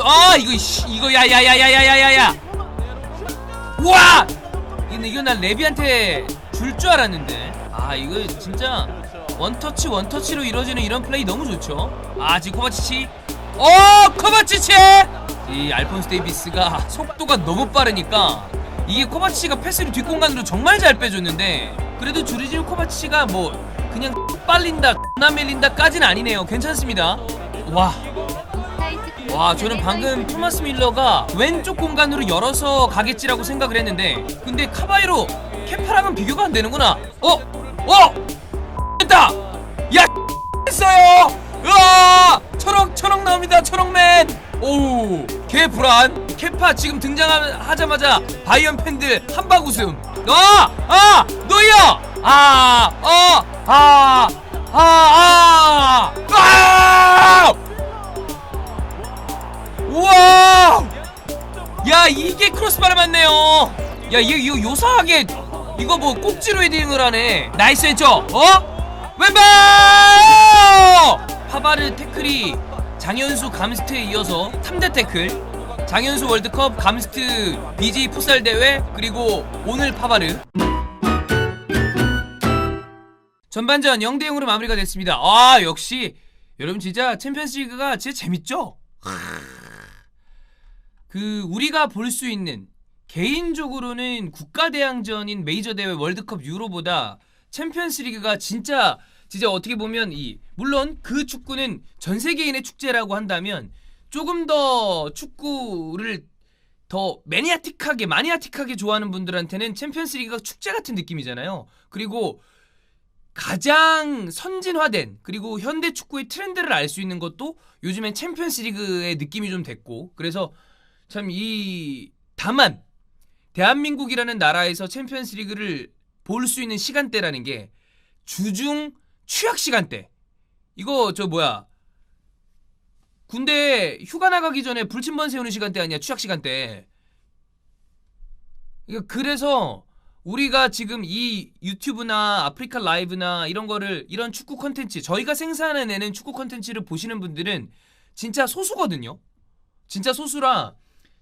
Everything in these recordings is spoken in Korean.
또, 아 이거 씨, 이거 야야야야야야야야. 우와. 이거 이거 난 레비한테 줄 줄 알았는데. 아 이거 진짜 원터치 원터치로 이루어지는 이런 플레이 너무 좋죠. 아 지금 코바치치. 어 코바치치. 이 알폰스 데이비스가 속도가 너무 빠르니까 이게 코바치치가 패스를 뒷공간으로 정말 잘 빼줬는데 그래도 주리지오 코바치치가 뭐 그냥 빨린다 나 밀린다까지는 아니네요. 괜찮습니다. 와. 와 저는 방금 토마스 밀러가 왼쪽 공간으로 열어서 가겠지라고 생각을 했는데 근데 카바이로 케파랑은 비교가 안 되는구나 어? 어? 됐다! 야 했어요! 으아! 초록 초록 나옵니다 초록맨 오우 개 불안 케파 지금 등장하자마자 바이언 팬들 한박 웃음 아! 아! 노이어! 아! 어! 아! 아! 아! 아! 우와! 야 이게 크로스바를 맞네요. 야 이거 이거 요상하게 이거 뭐 꼭지로 헤딩을 하네. 나이스 했죠? 어? 왼발! 파바르 태클이 장현수 감스트에 이어서 3대 태클. 장현수 월드컵 감스트 BJ 풋살 대회 그리고 오늘 파바르. 전반전 0대 0으로 마무리가 됐습니다. 아 역시 여러분 진짜 챔피언스리그가 진짜 재밌죠? 그 우리가 볼 수 있는 개인적으로는 국가 대항전인 메이저 대회 월드컵 유로보다 챔피언스리그가 진짜 진짜 어떻게 보면 이 물론 그 축구는 전 세계인의 축제라고 한다면 조금 더 축구를 더 매니아틱하게 마니아틱하게 좋아하는 분들한테는 챔피언스리그가 축제 같은 느낌이잖아요. 그리고 가장 선진화된 그리고 현대 축구의 트렌드를 알 수 있는 것도 요즘엔 챔피언스리그의 느낌이 좀 됐고 그래서 참 이 다만 대한민국이라는 나라에서 챔피언스 리그를 볼 수 있는 시간대라는 게 주중 취약 시간대. 이거 저 뭐야? 군대 휴가 나가기 전에 불침번 세우는 시간대 아니야? 취약 시간대. 이거 그래서 우리가 지금 이 유튜브나 아프리카 라이브나 이런 거를 이런 축구 컨텐츠 저희가 생산해내는 축구 컨텐츠를 보시는 분들은 진짜 소수거든요. 진짜 소수라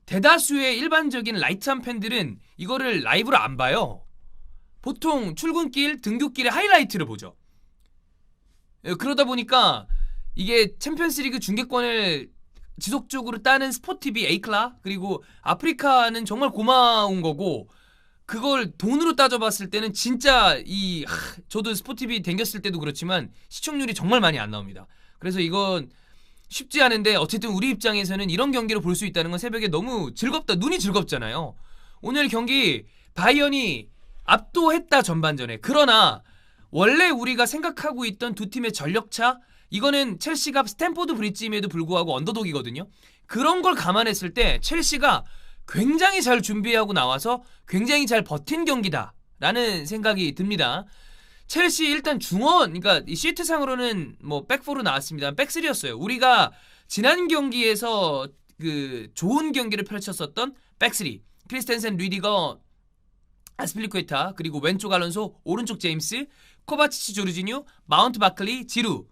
대다수의 일반적인 라이트한 팬들은 이거를 라이브로 안 봐요. 보통 출근길, 등교길에 하이라이트를 보죠. 예, 그러다 보니까 이게 챔피언스리그 중계권을 지속적으로 따는 스포티비 에이클라 그리고 아프리카는 정말 고마운 거고 그걸 돈으로 따져봤을 때는 진짜 이 하, 저도 스포티비 댕겼을 때도 그렇지만 시청률이 정말 많이 안 나옵니다. 그래서 이건 쉽지 않은데 어쨌든 우리 입장에서는 이런 경기를 볼 수 있다는 건 새벽에 너무 즐겁다. 눈이 즐겁잖아요. 오늘 경기 바이언이 압도했다 전반전에. 그러나 원래 우리가 생각하고 있던 두 팀의 전력차 이거는 첼시가 스탠포드 브릿지임에도 불구하고 언더독이거든요. 그런 걸 감안했을 때 첼시가 굉장히 잘 준비하고 나와서 굉장히 잘 버틴 경기다라는 생각이 듭니다. 첼시 일단 중원, 그러니까 이 시트상으로는 뭐 백포로 나왔습니다. 백스리였어요. 우리가 지난 경기에서 그 좋은 경기를 펼쳤었던 백스리, 크리스텐센, 리디거, 아스필리쿠에타 그리고 왼쪽 알론소, 오른쪽 제임스, 코바치치 조르지뉴, 마운트 바클리, 지루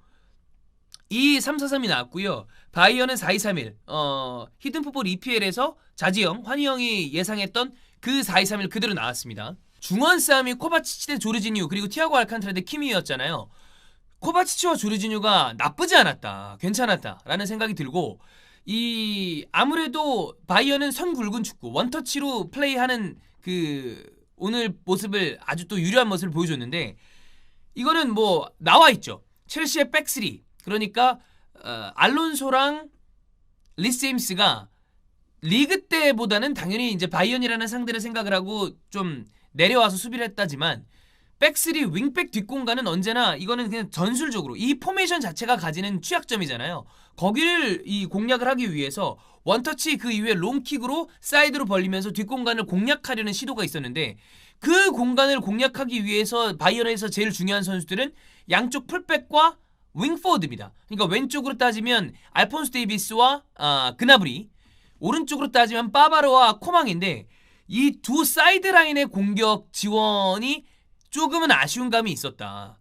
이 3-4-3이 나왔고요. 바이어는 4-2-3-1. 어, 히든풋볼 EPL에서 자지영, 환희영이 예상했던 그 4-2-3-1 그대로 나왔습니다. 중원 싸움이 코바치치 대 조르지뉴 그리고 티아고 알칸트라 대 키미였잖아요. 코바치치와 조르지뉴가 나쁘지 않았다. 괜찮았다 라는 생각이 들고 이 아무래도 바이어는 선 굵은 축구 원터치로 플레이하는 그 오늘 모습을 아주 또 유리한 모습을 보여줬는데 이거는 뭐 나와 있죠. 첼시의 백스리 그러니까 어, 알론소랑 리세임스가 리그 때보다는 당연히 이제 바이언이라는 상대를 생각을 하고 좀 내려와서 수비를 했다지만 백스리 윙백 뒷공간은 언제나 이거는 그냥 전술적으로 이 포메이션 자체가 가지는 취약점이잖아요. 거기를 이 공략을 하기 위해서 원터치 그 이후에 롱킥으로 사이드로 벌리면서 뒷공간을 공략하려는 시도가 있었는데 그 공간을 공략하기 위해서 바이언에서 제일 중요한 선수들은 양쪽 풀백과 윙포워드입니다. 그러니까 왼쪽으로 따지면 알폰스 데이비스와 아, 그나브리 오른쪽으로 따지면 빠바로와 코망인데 이 두 사이드 라인의 공격 지원이 조금은 아쉬운 감이 있었다.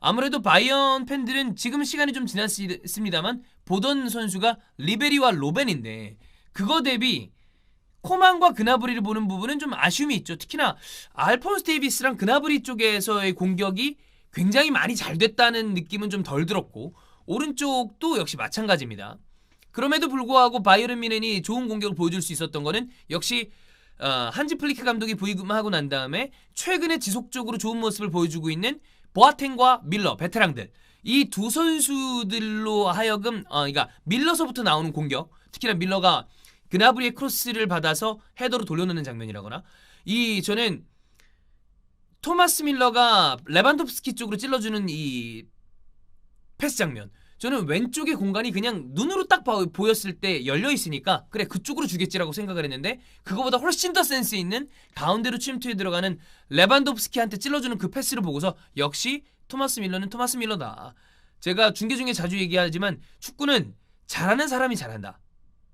아무래도 바이언 팬들은 지금 시간이 좀 지났습니다만 보던 선수가 리베리와 로벤인데 그거 대비 코만과 그나브리를 보는 부분은 좀 아쉬움이 있죠. 특히나 알폰스 데이비스랑 그나브리 쪽에서의 공격이 굉장히 많이 잘 됐다는 느낌은 좀 덜 들었고 오른쪽도 역시 마찬가지입니다. 그럼에도 불구하고 바이에른 미넨이 좋은 공격을 보여줄 수 있었던 거는 역시 어, 한지 플리크 감독이 부임하고 난 다음에 최근에 지속적으로 좋은 모습을 보여주고 있는 보아텐과 밀러 베테랑들. 이 두 선수들로 하여금 어, 그러니까 밀러서부터 나오는 공격 특히나 밀러가 그나브리의 크로스를 받아서 헤더로 돌려놓는 장면이라거나. 이 저는 토마스 밀러가 레반도프스키 쪽으로 찔러주는 이 패스 장면 저는 왼쪽의 공간이 그냥 눈으로 딱 봐- 보였을 때 열려 있으니까 그래 그쪽으로 주겠지라고 생각을 했는데 그거보다 훨씬 더 센스 있는 가운데로 침투해 들어가는 레반도프스키한테 찔러주는 그 패스를 보고서 역시 토마스 밀러는 토마스 밀러다. 제가 중계 중에 자주 얘기하지만 축구는 잘하는 사람이 잘한다.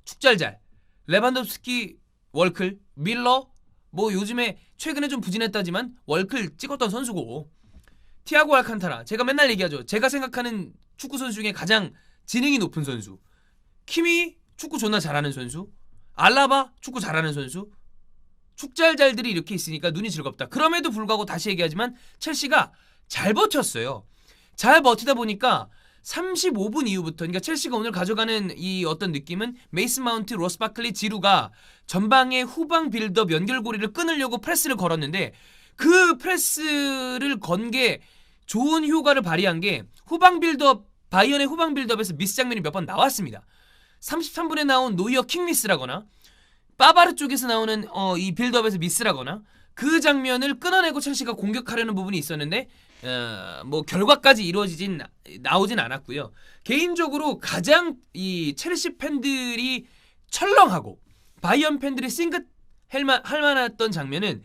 축잘잘. 레반도프스키 월클 밀러 뭐 요즘에 최근에 좀 부진했다지만 월클 찍었던 선수고 티아고 알칸타라 제가 맨날 얘기하죠. 제가 생각하는 축구 선수 중에 가장 지능이 높은 선수. 키미 축구 존나 잘하는 선수. 알라바 축구 잘하는 선수. 축잘잘들이 이렇게 있으니까 눈이 즐겁다. 그럼에도 불구하고 다시 얘기하지만 첼시가 잘 버텼어요. 잘 버티다 보니까 35분 이후부터 그러니까 첼시가 오늘 가져가는 이 어떤 느낌은 메이슨 마운트, 로스 바클리, 지루가 전방의 후방 빌드업 연결고리를 끊으려고 프레스를 걸었는데 그 프레스를 건 게 좋은 효과를 발휘한 게 후방 빌드업 바이언의 후방 빌드업에서 미스 장면이 몇 번 나왔습니다. 33분에 나온 노이어 킹미스라거나 빠바르 쪽에서 나오는 어, 이 빌드업에서 미스라거나 그 장면을 끊어내고 첼시가 공격하려는 부분이 있었는데 어, 뭐 결과까지 이루어지진 나오진 않았고요. 개인적으로 가장 이 첼시 팬들이 철렁하고 바이언 팬들이 싱긋 할만 할 만했던 장면은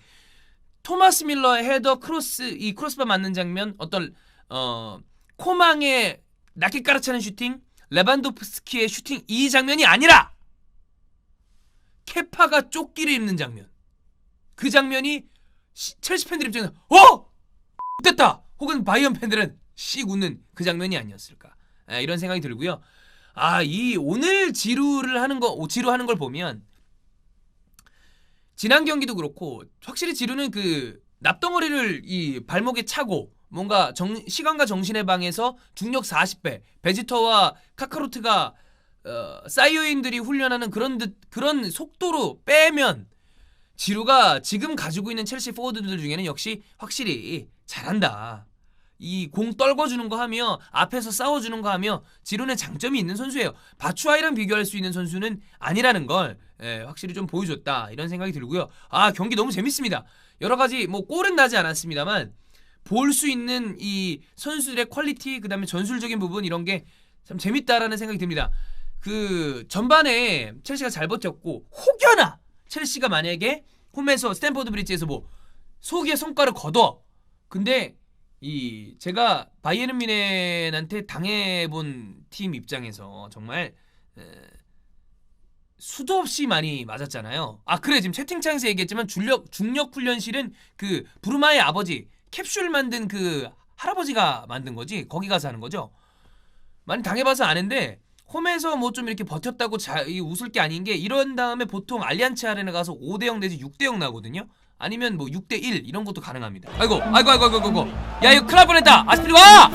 토마스 밀러의 헤더 크로스 이 크로스바 맞는 장면 어떤 어 코망의 낮게 깔아차는 슈팅 레반도프스키의 슈팅 이 장면이 아니라 케파가 조끼를 입는 장면. 그 장면이 시- 첼시 팬들 입장에서 어? 됐다! 혹은 바이언 팬들은 씩 웃는 그 장면이 아니었을까. 아, 이런 생각이 들고요. 아 이 오늘 지루를 하는 거 오, 지루하는 걸 보면 지난 경기도 그렇고 확실히 지루는 그 납덩어리를 이 발목에 차고 뭔가 정, 시간과 정신의 방에서 중력 40배 베지터와 카카로트가 어, 사이오인들이 훈련하는 그런 듯 그런 속도로 빼면 지루가 지금 가지고 있는 첼시 포워드들 중에는 역시 확실히 잘한다. 이 공 떨궈주는 거 하며 앞에서 싸워주는 거 하며 지루는 장점이 있는 선수예요. 바추아이랑 비교할 수 있는 선수는 아니라는 걸 예, 확실히 좀 보여줬다 이런 생각이 들고요. 아 경기 너무 재밌습니다. 여러 가지 뭐 골은 나지 않았습니다만 볼 수 있는 이 선수들의 퀄리티 그다음에 전술적인 부분 이런 게 참 재밌다라는 생각이 듭니다. 그 전반에 첼시가 잘 버텼고 혹여나 첼시가 만약에 홈에서 스탠포드 브리지에서 뭐 속에 성과를 거둬 근데 이 제가 바이에른 미넨한테 당해본 팀 입장에서 정말 에, 수도 없이 많이 맞았잖아요. 아 그래 지금 채팅창에서 얘기했지만 중력 중력 훈련실은 그 부르마의 아버지 캡슐 만든 그 할아버지가 만든 거지 거기 가서 하는 거죠. 많이 당해봐서 아는데 홈에서 뭐 좀 이렇게 버텼다고 자, 이 웃을 게 아닌 게 이런 다음에 보통 알리안츠 아레나 가서 5대 0 내지 6대 0 나거든요. 아니면 뭐 6대 1 이런 것도 가능합니다. 아이고 아이고 아이고 아이고 아이고 야 이거 날 뻔했다. 아스필 와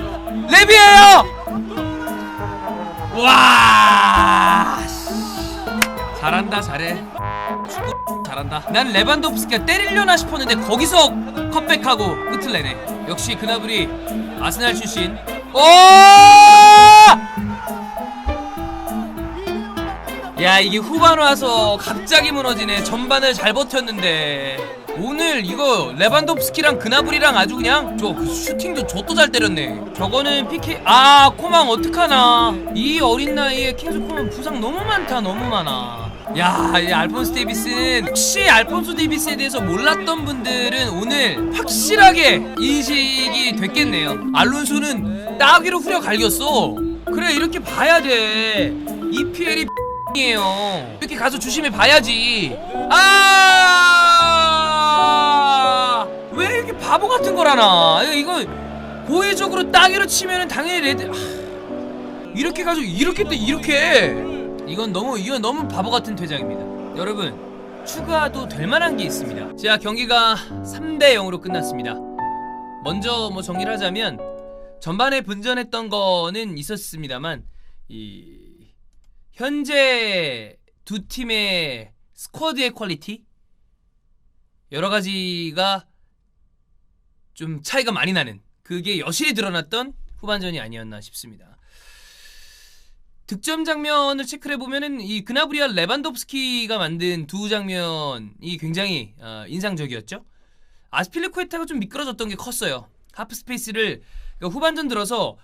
레비에요. 와 씨. 잘한다 잘해. 잘한다. 난 레반도프스키가 때리려나 싶었는데 거기서 컷백하고 끝을 내네. 역시 그나브리 아스날 출신. 오! 야 이게 후반 와서 갑자기 무너지네 전반을 잘 버텼는데 오늘 이거 레반도프스키랑 그나브리랑 아주 그냥 저그 슈팅도 저도 잘 때렸네 저거는 PK 아 코망 어떡하나 이 어린 나이에 킹스 코만 부상 너무 많다 너무 많아 야, 이 알폰소 데이비스는 혹시 알폰소 데이비스에 대해서 몰랐던 분들은 오늘 확실하게 인식이 됐겠네요. 알론소는 따귀로 후려 갈겼어. 그래 이렇게 봐야 돼. EPL이 이에요. 이렇게 가서 조심해 봐야지. 아! 왜 이렇게 바보 같은 걸 하나? 이거 우회적으로 따기로 치면은 당연히 레드 하, 이렇게 가지고 이렇게 또 이렇게 이건 너무 이건 너무 바보 같은 퇴장입니다. 여러분 추가도 될 만한 게 있습니다. 자 경기가 3대 0으로 끝났습니다. 먼저 뭐 정리를 하자면 전반에 분전했던 거는 있었습니다만 이 현재 두 팀의 스쿼드의 퀄리티 여러 가지가 좀 차이가 많이 나는 그게 여실히 드러났던 후반전이 아니었나 싶습니다. 득점 장면을 체크해 보면은 이 그나브리와 레반도프스키가 만든 두 장면이 굉장히 어, 인상적이었죠. 아스필리쿠에타가 좀 미끄러졌던 게 컸어요. 하프 스페이스를 그러니까 후반전 들어서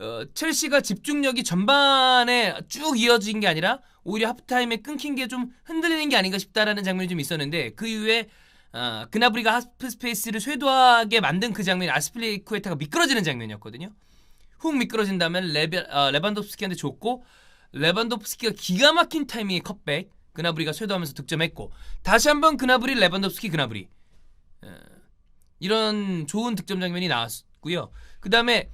어, 첼시가 집중력이 전반에 쭉 이어진 게 아니라 오히려 하프타임에 끊긴 게 좀 흔들리는 게 아닌가 싶다라는 장면이 좀 있었는데 그 이후에 어, 그나브리가 하프 스페이스를 쇄도하게 만든 그 장면이 아스필리쿠에타가 미끄러지는 장면이었거든요. 훅 미끄러진다면 레베, 어, 레반도프스키한테 줬고 레반도프스키가 기가 막힌 타이밍에 컷백 그나브리가 쇄도하면서 득점했고 다시 한번 그나브리 레반도프스키 그나브리 어, 이런 좋은 득점 장면이 나왔고요. 그 다음에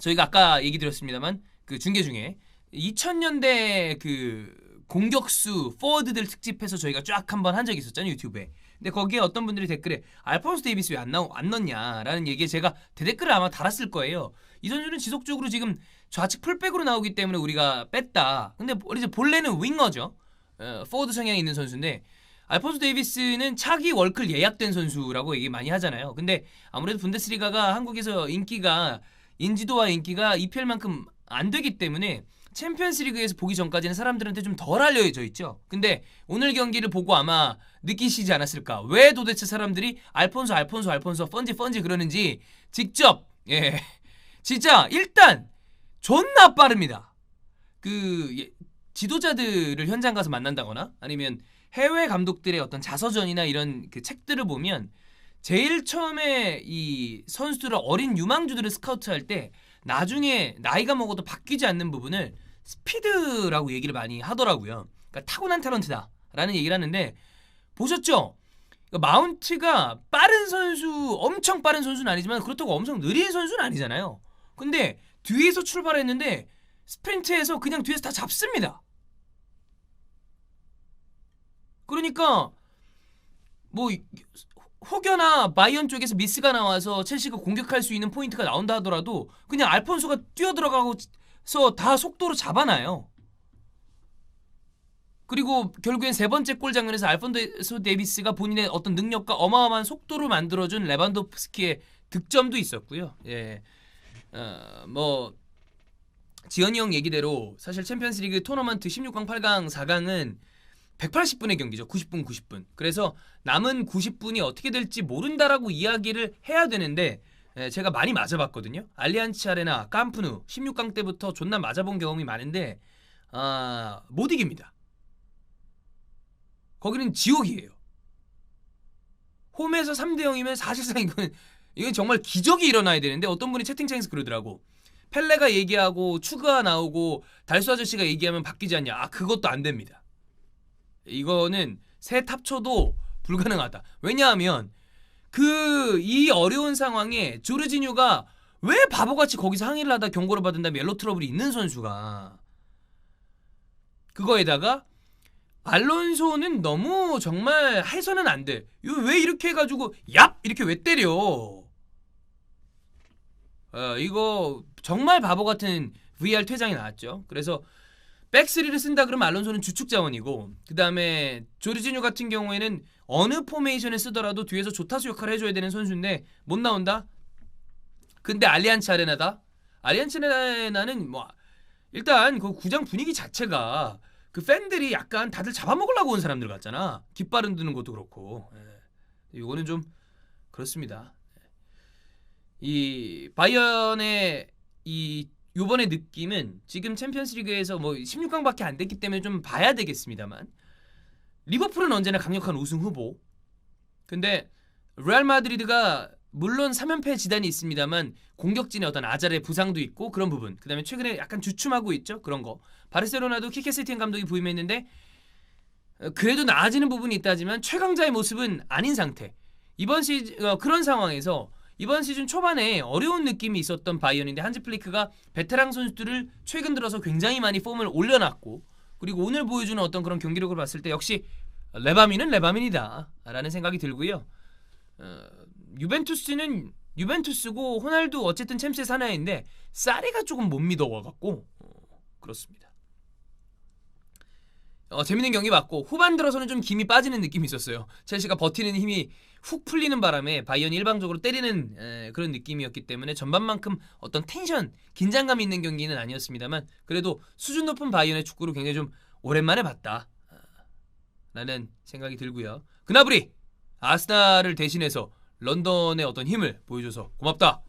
저희가 아까 얘기 드렸습니다만 그 중계 중에 2000년대 그 공격수 포워드들 특집해서 저희가 쫙 한번 한 적이 있었잖아요 유튜브에. 근데 거기에 어떤 분들이 댓글에 알폰스 데이비스 왜 안 나오 안 넣냐라는 얘기에 제가 대댓글을 아마 달았을 거예요. 이 선수는 지속적으로 지금 좌측 풀백으로 나오기 때문에 우리가 뺐다. 근데 이제 본래는 윙어죠. 어, 포워드 성향이 있는 선수인데 알폰스 데이비스는 차기 월클 예약된 선수라고 얘기 많이 하잖아요. 근데 아무래도 분데스리가가 한국에서 인기가 인지도와 인기가 EPL만큼 안 되기 때문에 챔피언스리그에서 보기 전까지는 사람들한테 좀 덜 알려져 있죠. 근데 오늘 경기를 보고 아마 느끼시지 않았을까? 왜 도대체 사람들이 알폰소 알폰소 알폰소 펀지 펀지 그러는지 직접 예 진짜 일단 존나 빠릅니다. 그 예, 지도자들을 현장 가서 만난다거나 아니면 해외 감독들의 어떤 자서전이나 이런 그 책들을 보면 제일 처음에 이 선수들을 어린 유망주들을 스카우트할 때 나중에 나이가 먹어도 바뀌지 않는 부분을 스피드라고 얘기를 많이 하더라고요. 그러니까 타고난 탤런트다라는 얘기를 하는데 보셨죠? 그러니까 마운트가 빠른 선수, 엄청 빠른 선수는 아니지만 그렇다고 엄청 느린 선수는 아니잖아요. 근데 뒤에서 출발했는데 스프린트에서 그냥 뒤에서 다 잡습니다. 그러니까 뭐 혹여나 바이언 쪽에서 미스가 나와서 첼시가 공격할 수 있는 포인트가 나온다 하더라도 그냥 알폰소가 뛰어 들어가고 서 다 속도로 잡아놔요. 그리고 결국엔 세 번째 골 장면에서 알폰소 데이비스가 본인의 어떤 능력과 어마어마한 속도를 만들어준 레반도프스키의 득점도 있었고요. 예, 어, 뭐 지현이 형 얘기대로 사실 챔피언스리그 토너먼트 16강, 8강, 4강은 180분의 경기죠. 90분, 90분. 그래서 남은 90분이 어떻게 될지 모른다라고 이야기를 해야 되는데 예, 제가 많이 맞아봤거든요. 알리안치 아레나, 깜프누 16강 때부터 존나 맞아본 경험이 많은데 아, 못 이깁니다. 거기는 지옥이에요. 홈에서 3대 0이면 사실상 이건 이건 정말 기적이 일어나야 되는데 어떤 분이 채팅창에서 그러더라고. 펠레가 얘기하고 추가 나오고 달수 아저씨가 얘기하면 바뀌지 않냐. 아, 그것도 안 됩니다. 이거는 새 탑초도 불가능하다. 왜냐하면 그 이 어려운 상황에 조르지뉴가 왜 바보같이 거기서 항의를 하다 경고를 받은 다음에 옐로 트러블이 있는 선수가 그거에다가 알론소는 너무 정말 해서는 안 돼. 왜 이렇게 해가지고 얍 이렇게 왜 때려? 어, 이거 정말 바보 같은 VR 퇴장이 나왔죠. 그래서 백스리를 쓴다 그러면 알론소는 주축 자원이고 그 다음에 조르지뉴 같은 경우에는 어느 포메이션을 쓰더라도 뒤에서 조타수 역할을 해줘야 되는 선수인데 못 나온다. 근데 알리안츠 아레나다. 알리안츠 아레나는 뭐 일단 그 구장 분위기 자체가 그 팬들이 약간 다들 잡아먹으려고 온 사람들 같잖아. 깃발 흔드는 것도 그렇고. 예. 이거는 좀 그렇습니다. 이 바이언의 이 요번의 느낌은 지금 챔피언스리그에서 뭐 16강밖에 안 됐기 때문에 좀 봐야 되겠습니다만 리버풀은 언제나 강력한 우승 후보. 근데 레알 마드리드가 물론 3연패 지단이 있습니다만 공격진의 어떤 아자의 부상도 있고 그런 부분. 그다음에 최근에 약간 주춤하고 있죠. 그런 거. 바르셀로나도 키케 세티엔 감독이 부임했는데 어, 그래도 나아지는 부분이 있다지만 최강자의 모습은 아닌 상태. 이번 시즌 어, 그런 상황에서 이번 시즌 초반에 어려운 느낌이 있었던 바이언인데 한지 플리크가 베테랑 선수들을 최근 들어서 굉장히 많이 폼을 올려놨고 그리고 오늘 보여주는 어떤 그런 경기력을 봤을 때 역시 레바민은 레바민이다 라는 생각이 들고요. 어, 유벤투스는 유벤투스고 호날두 어쨌든 챔스의 사나이인데 사리가 조금 못 믿어와갖고 어, 그렇습니다. 어, 재밌는 경기 봤고 후반 들어서는 좀 김이 빠지는 느낌이 있었어요. 첼시가 버티는 힘이 훅 풀리는 바람에 바이언이 일방적으로 때리는 에, 그런 느낌이었기 때문에 전반만큼 어떤 텐션, 긴장감 있는 경기는 아니었습니다만 그래도 수준 높은 바이언의 축구를 굉장히 좀 오랜만에 봤다. 아, 라는 생각이 들고요. 그나브리 아스날을 대신해서 런던의 어떤 힘을 보여줘서 고맙다.